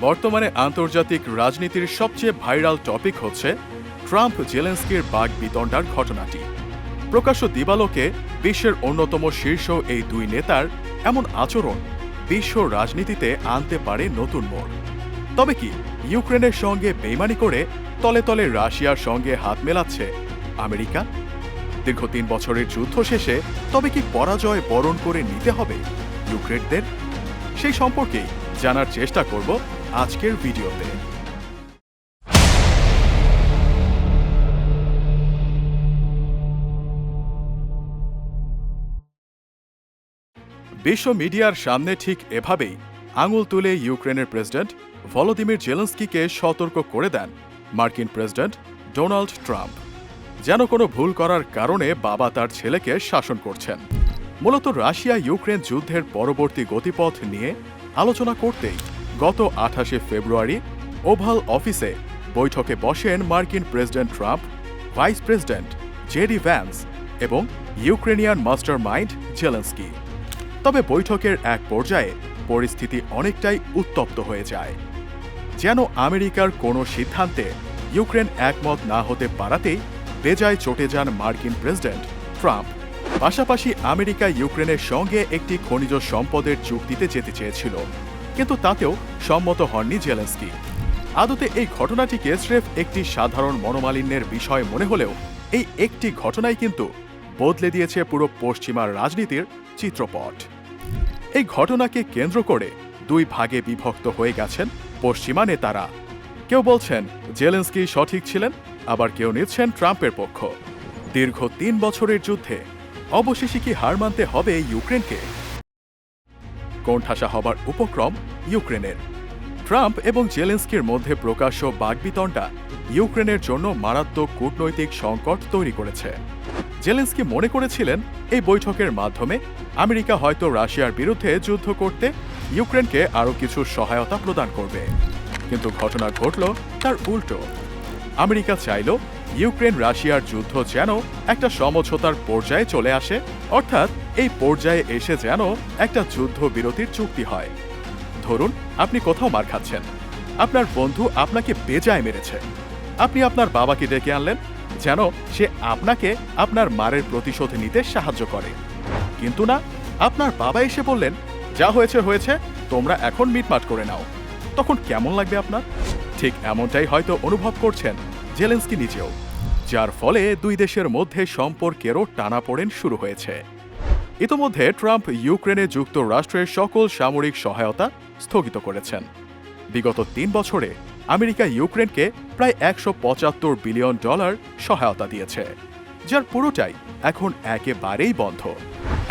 বর্তমানে আন্তর্জাতিক রাজনীতির সবচেয়ে ভাইরাল টপিক হচ্ছে ট্রাম্প জেলেন্সকির বাঘ বিতণ্ডার ঘটনাটি। প্রকাশ্য দিবালোকে বিশ্বের অন্যতম শীর্ষ এই দুই নেতার এমন আচরণ বিশ্ব রাজনীতিতে আনতে পারে নতুন মোড়। তবে কি, ইউক্রেনের সঙ্গে বেইমানি করে তলে তলে রাশিয়ার সঙ্গে হাত মেলাচ্ছে আমেরিকা? দীর্ঘ তিন বছরের যুদ্ধ শেষে তবে কি পরাজয় বরণ করে নিতে হবে ইউক্রেনদের? সেই সম্পর্কেই জানার চেষ্টা করব আজকের ভিডিওতে। বিশ্ব মিডিয়ার সামনে ঠিক এভাবেই আঙুল তুলে ইউক্রেনের প্রেসিডেন্ট ভলোদিমির জেলেন্সকিকে সতর্ক করে দেন মার্কিন প্রেসিডেন্ট ডোনাল্ড ট্রাম্প। যেন কোনো ভুল করার কারণে বাবা তার ছেলেকে শাসন করছেন। মূলত রাশিয়া ইউক্রেন যুদ্ধের পরবর্তী গতিপথ নিয়ে আলোচনা করতেই গত আঠাশে ফেব্রুয়ারি ওভাল অফিসে বৈঠকে বসেন মার্কিন president Trump, vice president J D Vance এবং ইউক্রেনিয়ান মাস্টার মাইন্ড জেলেন্সকি। তবে বৈঠকের এক পর্যায়ে পরিস্থিতি অনেকটাই উত্তপ্ত হয়ে যায়। যেন আমেরিকার কোনো সিদ্ধান্তে ইউক্রেন একমত না হতে পারাতেই বেজায় চটে যান মার্কিন প্রেসিডেন্ট ট্রাম্প। পাশাপাশি আমেরিকা ইউক্রেনের সঙ্গে একটি খনিজ সম্পদের চুক্তিতে যেতে চেয়েছিল। কিন্তু তাতেও সম্মত হননি জেলেন্সকি। আদতে এই ঘটনাটিকে স্রেফ একটি সাধারণ মনোমালিন্যের বিষয় মনে হলেও এই একটি ঘটনাই কিন্তু বদলে দিয়েছে পুরো পশ্চিমার রাজনীতির চিত্রপট। এই ঘটনাকে কেন্দ্র করে দুই ভাগে বিভক্ত হয়ে গেছেন পশ্চিমা নেতারা। কেউ বলছেন জেলেন্সকি সঠিক ছিলেন, আবার কেউ নিচ্ছেন ট্রাম্পের পক্ষ। দীর্ঘ তিন বছরের যুদ্ধে অবশেষে কি হার মানতে হবে ইউক্রেনকে? কোণঠাসা হবার উপক্রম ইউক্রেনের। ট্রাম্প এবং জেলেন্সকির মধ্যে প্রকাশ্য বাগবিতণ্ডা ইউক্রেনের জন্য মারাত্মক কূটনৈতিক সংকট তৈরি করেছে। জেলেন্সকি মনে করেছিলেন, এই বৈঠকের মাধ্যমে আমেরিকা হয়তো রাশিয়ার বিরুদ্ধে যুদ্ধ করতে ইউক্রেনকে আরও কিছু সহায়তা প্রদান করবে। কিন্তু ঘটনা ঘটল তার উল্টো। আমেরিকা চাইল ইউক্রেন রাশিয়ার যুদ্ধ যেন একটা সমঝোতার পর্যায়ে চলে আসে, অর্থাৎ এই পর্যায়ে এসে যেন একটা যুদ্ধ বিরতির চুক্তি হয়। ধরুন, আপনি কোথাও মার খাচ্ছেন। আপনার বন্ধু আপনাকে বেজায় মেরেছে। আপনি আপনার বাবাকে ডেকে আনলেন, যেন সে আপনাকে আপনার মারের প্রতিশোধ নিতে সাহায্য করে। কিন্তু না, আপনার বাবা এসে বললেন, যা হয়েছে হয়েছে, তোমরা এখন মিটমাট করে নাও। তখন কেমন লাগবে আপনার? ঠিক এমনটাই হয়তো অনুভব করছেন জেলেন্সকি নিজেও, যার ফলে দুই দেশের মধ্যে সম্পর্কেরও টানাপোড়েন শুরু হয়েছে। ইতোমধ্যে ট্রাম্প ইউক্রেনে যুক্তরাষ্ট্রের সকল সামরিক সহায়তা স্থগিত করেছেন। বিগত তিন বছরে আমেরিকা ইউক্রেনকে প্রায় একশো পঁচাত্তর বিলিয়ন ডলার সহায়তা দিয়েছে, যার পুরোটাই এখন একেবারেই বন্ধ।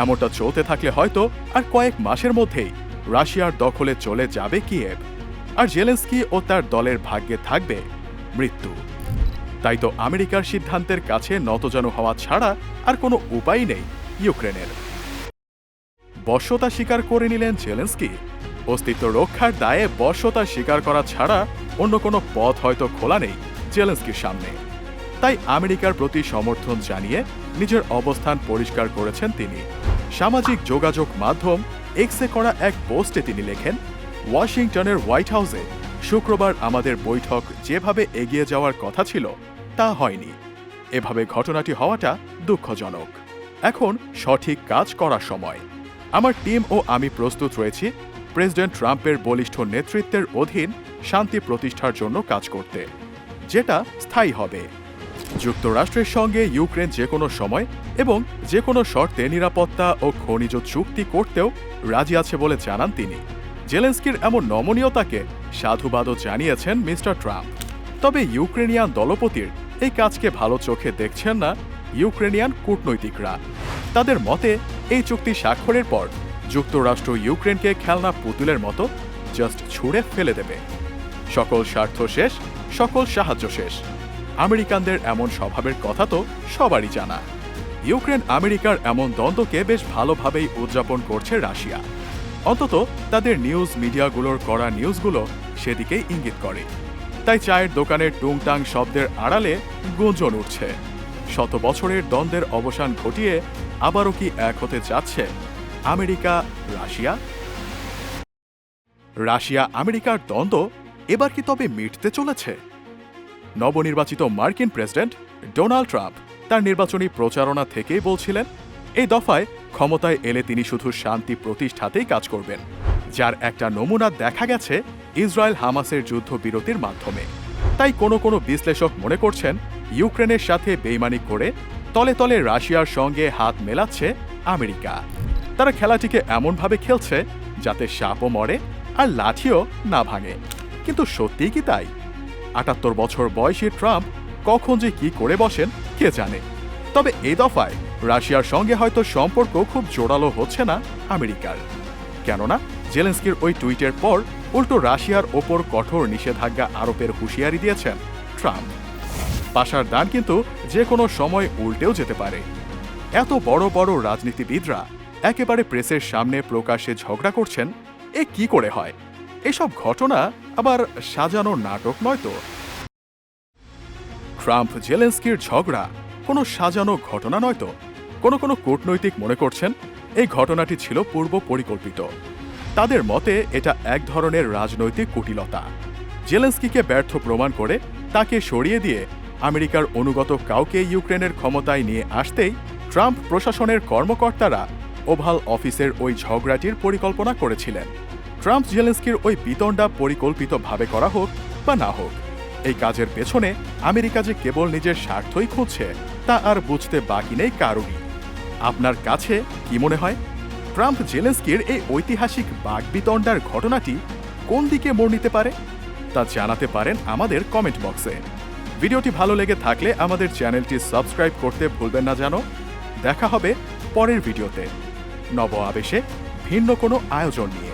এমনটা চলতে থাকলে হয়তো আর কয়েক মাসের মধ্যেই রাশিয়ার দখলে চলে যাবে কিয়েভ, আর জেলেন্সকি ও তার দলের ভাগ্যে থাকবে মৃত্যু। তাই তো আমেরিকার সিদ্ধান্তের কাছে নতজানু হওয়া ছাড়া আর কোনো উপায় নেই ইউক্রেনের। বশ্যতা স্বীকার করে নিলেন জেলেন্সকি। অস্তিত্ব রক্ষার দায়ে বশ্যতা স্বীকার করা ছাড়া অন্য কোনো পথ হয়তো খোলা নেই জেলেন্সকির সামনে। তাই আমেরিকার প্রতি সমর্থন জানিয়ে নিজের অবস্থান পরিষ্কার করেছেন তিনি। সামাজিক যোগাযোগ মাধ্যম এক্সে করা এক পোস্টে তিনি লেখেন, ওয়াশিংটনের হোয়াইট হাউসে শুক্রবার আমাদের বৈঠক যেভাবে এগিয়ে যাওয়ার কথা ছিল, তা হয়নি। এভাবে ঘটনাটি হওয়াটা দুঃখজনক। এখন সঠিক কাজ করার সময়। আমার টিম ও আমি প্রস্তুত রয়েছি। প্রেসিডেন্ট ট্রাম্পের বলিষ্ঠ নেতৃত্বের অধীন শান্তি প্রতিষ্ঠার জন্য কাজ করতে, যেটা স্থায়ী হবে। যুক্তরাষ্ট্রের সঙ্গে ইউক্রেন যে কোনো সময় এবং যে কোনো শর্তে নিরাপত্তা ও খনিজ চুক্তি করতেও রাজি আছে বলে জানান তিনি। জেলেন্সকির এমন নমনীয়তাকে সাধুবাদও জানিয়েছেন মিস্টার ট্রাম্প। তবে ইউক্রেনিয়ান দলপতির এই কাজকে ভালো চোখে দেখছেন না ইউক্রেনিয়ান কূটনৈতিকরা। তাদের মতে এই চুক্তি স্বাক্ষরের পর যুক্তরাষ্ট্র ইউক্রেনকে খেলনা পুতুলের মতো জাস্ট ছুঁড়ে ফেলে দেবে। সকল স্বার্থ শেষ, সকল সাহায্য শেষ। আমেরিকানদের এমন স্বভাবের কথা তো সবারই জানা। ইউক্রেন আমেরিকার এমন দ্বন্দ্বকে বেশ ভালোভাবেই উদযাপন করছে রাশিয়া। অন্তত তাদের নিউজ মিডিয়াগুলোর করা নিউজগুলো সেদিকেই ইঙ্গিত করে। তাই চায়ের দোকানের টুংটাং শব্দের আড়ালে গুঞ্জন উঠছে। শত বছরের দ্বন্দ্বের অবসান ঘটিয়ে আবারও কি এক হতে যাচ্ছে? America, Russia? রাশিয়া, আমেরিকার দ্বন্দ্ব এবার কি তবে মিটতে চলেছে? নবনির্বাচিত মার্কিন প্রেসিডেন্ট ডোনাল্ড ট্রাম্প তার নির্বাচনী প্রচারণা থেকেই বলছিলেন, এই দফায় ক্ষমতায় এলে তিনি শুধু শান্তি প্রতিষ্ঠাতেই কাজ করবেন। যার একটা নমুনা দেখা গেছে ইসরায়েল হামাসের যুদ্ধবিরতির মাধ্যমে। তাই কোনো কোনো বিশ্লেষক মনে করছেন, ইউক্রেনের সাথে বেইমানি করে তলে তলে রাশিয়ার সঙ্গে হাত মেলাচ্ছে আমেরিকা। তারা খেলাটিকে এমনভাবে খেলছে যাতে সাপও মরে আর লাঠিও না ভাঙে। কিন্তু সত্যিই কি তাই? আটাত্তর বছর বয়সী ট্রাম্প কখন যে কি করে বসেন, কে জানে? তবে এ দফায় রাশিয়ার সঙ্গে হয়তো সম্পর্ক খুব জোরালো হচ্ছে না আমেরিকার। কেননা, জেলেন্সকির ওই টুইটের পর উল্টো রাশিয়ার ওপর কঠোর নিষেধাজ্ঞা আরোপের হুঁশিয়ারি দিয়েছেন ট্রাম্প। পাশার দান কিন্তু যে কোনো সময় উল্টেও যেতে পারে। এত বড় বড় রাজনীতিবিদরা একেবারে প্রেসের সামনে প্রকাশ্যে ঝগড়া করছেন, এ কি করে হয়? এসব ঘটনা আবার সাজানো নাটক নয় তো? ট্রাম্প জেলেন্সকির ঝগড়া কোনো সাজানো ঘটনা নয় তো? কোনো কোনো কূটনৈতিক মনে করছেন, এই ঘটনাটি ছিল পূর্ব পরিকল্পিত। তাদের মতে, এটা এক ধরনের রাজনৈতিক কুটিলতা। জেলেন্সকিকে ব্যর্থ প্রমাণ করে তাকে সরিয়ে দিয়ে আমেরিকার অনুগত কাউকে ইউক্রেনের ক্ষমতায় নিয়ে আসতেই ট্রাম্প প্রশাসনের কর্মকর্তারা ওভাল অফিসের ওই ঝগড়াটির পরিকল্পনা করেছিলেন। ট্রাম্প জেলেন্সকির ওই বিতণ্ডা পরিকল্পিতভাবে করা হোক বা না হোক, এই কাজের পেছনে আমেরিকা যে কেবল নিজের স্বার্থই খুঁজছে, তা আর বুঝতে বাকি নেই কারোরই। আপনার কাছে কি মনে হয়? ট্রাম্প জেলেন্সকির এই ঐতিহাসিক বাগবিতণ্ডার ঘটনাটি কোন দিকে মোড় নিতে পারে তা জানাতে পারেন আমাদের কমেন্ট বক্সে। ভিডিওটি ভালো লেগে থাকলে আমাদের চ্যানেলটি সাবস্ক্রাইব করতে ভুলবেন না জানো। দেখা হবে পরের ভিডিওতে। নব আবেশে ভিন্ন কোনো আয়োজন নিয়ে।